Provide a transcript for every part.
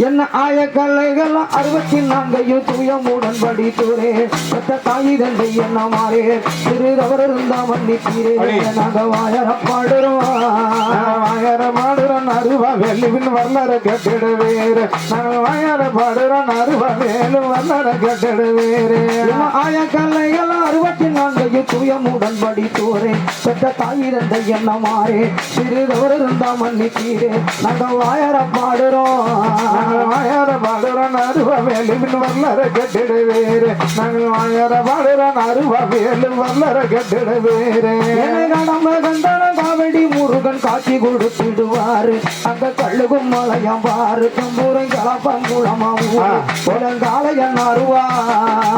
என்ன ஆய கலைகள் அறுபத்தி நான்கையும் தூயமுடன் படித்தூரே பெற்ற தாய் தந்தை என்ன மாறே. சிறு தவறு இருந்தா மன்னித்தீரே. நாங்க வாயர பாடுறோம் வாயார பாடுறோம் அருவா வெள்ளுவின் வரலாறு கட்டிட வேறு நாங்கள் வாயார பாடுறோம் அருவா வேலு வரலாறு கட்டிட வேறு என்ன ஆய கலைகள் அறுபத்தி நான்கையும் தூயமுடன் படித்தூரே பெற்ற தாய் தந்தை என்ன மாறே. சிறு தவறு இருந்தா மன்னித்தீரே. நாங்க வாயர பாடுறோம் நாங்கள் வாயார பாடுறோம் அருவா வேலுவின் வல்லற கட்டிட வேறு நாங்கள் வாயார பாடுறோம் அருவா வேலு வல்லற கட்டிட வேறு கடம்ப கண்டன காவடி முருகன் காட்சி கொடுத்துடுவாரு அங்க கழுகும் மலையம் பாரு தம்பூரம் கலப்பங்குளமா புலங்காலையன் அருவா.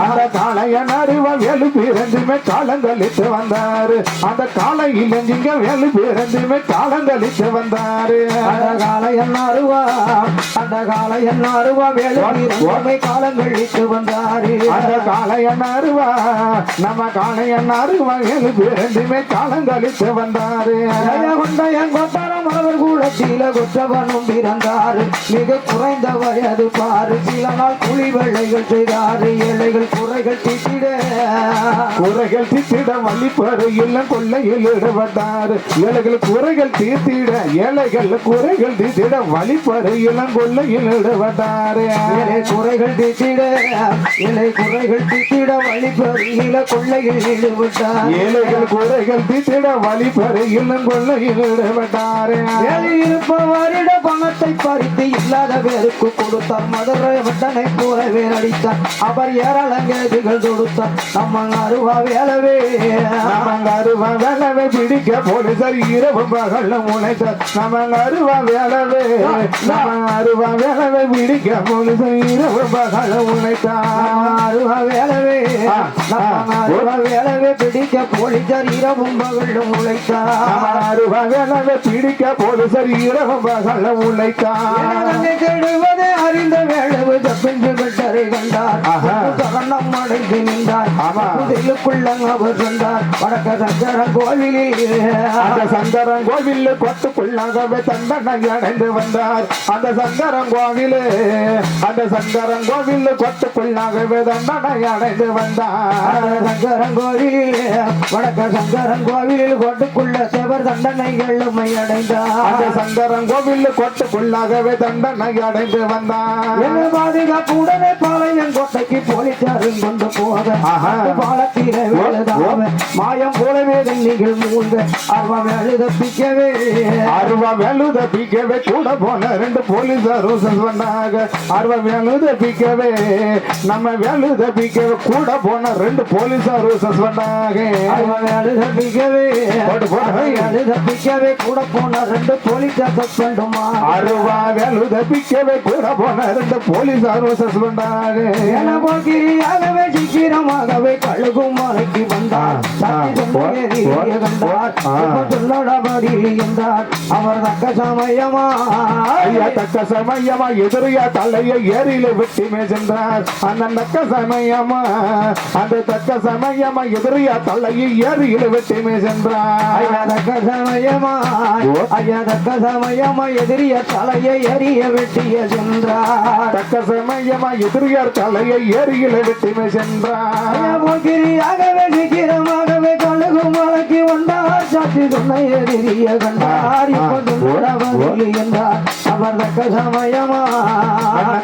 அந்த காளையன் அருவா வேலு பிறந்துமே காலங்களித்து வந்தாரு. அந்த காலையில் இங்க வேலு பிறந்துமே காலங்களித்து வந்தாரு. அந்த காலையன் அருவா அந்த காலையன் அருவா வேலை வீரமை காலங்கள் இட்டு வந்தாரு. அந்த காளையன் அருவா நம்ம காளையன் அருவா வேலு பிறந்துமே காலங்களித்து வந்தாரு. கொண்ட என் கொட்டாரம் அவர் கூட சீல குற்றவனும் பிறந்தாரு. மிக குறைந்த வயது பாரு. சில நாள் குழி வெள்ளைகள் செய்தாரு. ஏழைகள் குறைகள் தீட்டிட. குறைகள் தீர்த்திட வழிபடு இல்லம் கொள்ளையில் ஈடுபட்டாரு ஏழைகள் குறைகள் தீர்த்திட ஏழைகள் குறைகள் தீர்த்திட வழிபடு இளம் கொள்ளையில் ஈடுபட்டாரு குறைகள் தீர்த்திட இலை குறைகள் தீர்த்திட தீட்டிட இல கொள்ளையில் ஈடுபட்டார் ஏழைகள் குறைகள் தீர்த்திட வழிபடு இளம் கொள்ளையில் ஈடுபட்டாரு வேலை இருப்பவரிட பணத்தை பறித்து இல்லாத பேருக்கு கொடுத்தார் மதுரை வட்டனை போல நடித்தார் அவர் ஏராளங்க திகழ் தொடுத்தார் நம்ம அருவா வேலவே. நம்ம அருவா வேலவை பிடிக்க போலீசார் இரவு பகல்ல உழைத்தார் நம்ம அருவா வேலவே நம்ம அருவா வேலவை பிடிக்க போலீசார் இரவு பகல்ல உழைத்தார் அருவா வேலவே அருவா வேலவே பிடிக்க போலீசார் இரவும் பகலும் நம்ம அருவா வேலவை பிடிக்க போலீசார் இரவு பகல்ல உழைத்தார் என்னை தேடுவதை அறிந்த வேளவு தப்பிஞ்சு விட்டரை கண்டார். சரணம் அடைந்து நின்றார். அவர் சென்றார் வடக்க கோவிலில் அந்த சங்கரன் கோவில் கொட்டுக்குள்ளாகவே தண்டனை அடைந்து வந்தார். அந்த சங்கரன் கோவிலே அந்த சங்கரன் கோவில் கொட்டுக்குள்ளாகவே தண்டனை அடைந்து வந்தார். சங்கரன் கோவில் வடக்க சங்கரன் கோவிலில் கோட்டுக்குள்ள செவர் தண்டனைகள் உண்மை அடைந்தார். அந்த சங்கரன் கோவில் கொட்டுக்குள்ளாகவே தண்டனை அடைந்து வந்தார். என்ன பாதுகாப்பு உடனே பாளையம் கோட்டைக்கு போலீசாரும் கொண்டு போக. வேலுதாம மாயம் போலவே நீங்கள் மூழ்க அவன் வேலு தப்பிக்கவே அருவா வேலுத பிக்கவே. கூட போன ரெண்டு போலீசாரும் சொன்னாங்க. அருவா வேலுத பிக்கவே. நம்ம வேலுத பிக்கவே. கூட போன ரெண்டு போலீசாரும் சொன்னாங்க. போடு, போடு. அவன் வேலு தப்பிக்கவே கூட போன ரெண்டு போலீசார் சஸ்பெண்டுமா அருவா வேலுத பிக்கவே. கூட போன ரெண்டு போலீசாரும் சொன்னாங்க. என போக்கிரியாகவே சீக்கிரமாகவே கழுகும் மலைக்கு வந்தார். கண்டார் சொல்லடபடி என்றார். அவர் தக்க சமயமா? ஐயா தக்க சமயமா? எதிரியா தலையை ஏரியில விட்டுமே சென்றார். அந்த தக்க சமயமா? அந்த தக்க சமயமா? எதிரியா தலையை ஏரியில விட்டுமே சென்றார். ஐயா தக்க சமயமா? ஐயா தக்க சமயமா? எதிரிய தலையை எரிய வெட்டிய சென்றார். தக்க சமயமா? எதிரியார் தலையை ஏரியில விட்டுமே சென்றார். போக்கிரியாகவே சீக்கிரமாகவே கழுகும் மலைக்கு வந்தார். சக்தி சொன்ன எதிரிய கண்டார். இப்போ சொல்லடபடி என்றார். அவர் தக்க சமயமா?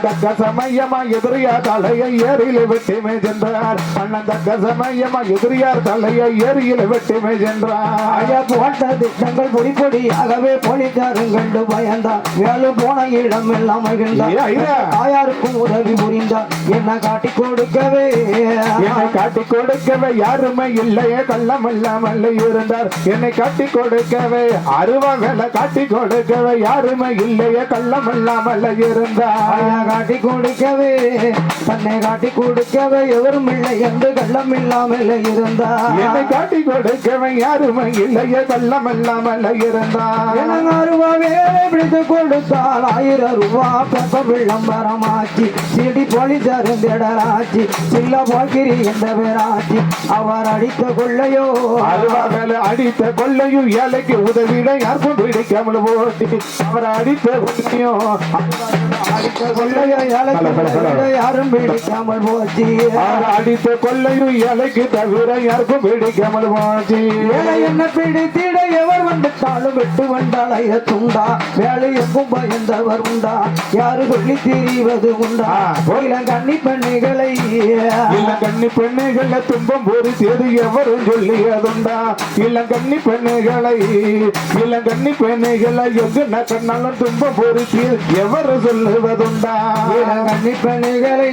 தக்க சமயமா எதிரியா தலையை ஏரியில விட்டுமே சென்றார் அண்ணன் தக்க சமயமா எதிரியார் தலையை ஏரியில விட்டுமே சென்றார் ஐயா போட்ட திட்டங்கள் பொடி பொடியாகவே போலீசாரும் கண்டு பயந்தார். வேலு போன இடம் எல்லாம் மகிழ்ந்தார். தாயாருக்கும் உதவி புரிந்தார். என்ன காட்டி கொடுக்கவே. காட்டி கொடுக்கவே யாருமே இல்லையே கள்ளம் இல்லாமல் இருந்தார். என்னை காட்டி கொடுக்கவே அருவா வேலை காட்டி கொடுக்கவே யாருமே இல்லையே. கள்ளம் இல்லாமல் இருந்தார் காட்டி கொடுக்கவே தன்னை காட்டி கொடுக்கவே எவரும் இல்லை என்று கள்ளம் இல்லாமல் இருந்தார். என்னை காட்டி கொடுக்கவே யாருமே இல்லையே. கள்ளம் இல்லாமல் இருந்தார். எனக்கு அருவா வேலை பிடித்து கொடுத்தால் ஆயிரம் ரூபா பெப்ப விளம்பரமாச்சு சிடி போலீஸ் அருந்திடராச்சு சில்ல போக்கிரி என்ற பேராச்சு அவர் அடித்த கொள்ளையோ அருவா அடித்த கொள்ளையும் ஏழைக்கு உதவிட யாருக்கும் பிடிக்காமல் போட்டி அவர் அடித்த உண்மையும் அடித்த கொள்ளையும் ஏழைக்கு யாரும் பிடிக்காமல் போச்சு அவர் அடித்த கொள்ளையும் ஏழைக்கு தவிர யாருக்கும் பிடிக்காமல் போச்சு ஏழை என்ன பிடித்திட எவர் வந்துட்டாலும் விட்டு வந்தாலைய துண்டா வேலை எங்கும் பயந்தவர் உண்டா யாரு சொல்லி தெரிவது உண்டா இளங்கண்ணி பெண்ணுகளை இல்ல கண்ணி பெண்ணுகளை துன்பம் போது தேது எவரும் சொல்லி இல்ல இளங்கண்ணி பெண்ணுகளை இளங்கண்ணி பெண்ணுகளை எங்கு கண்ணாலும் துன்பம் போது எவரு சொல்லுவதுண்டா? இளங்கண்ணி பெண்ணுகளை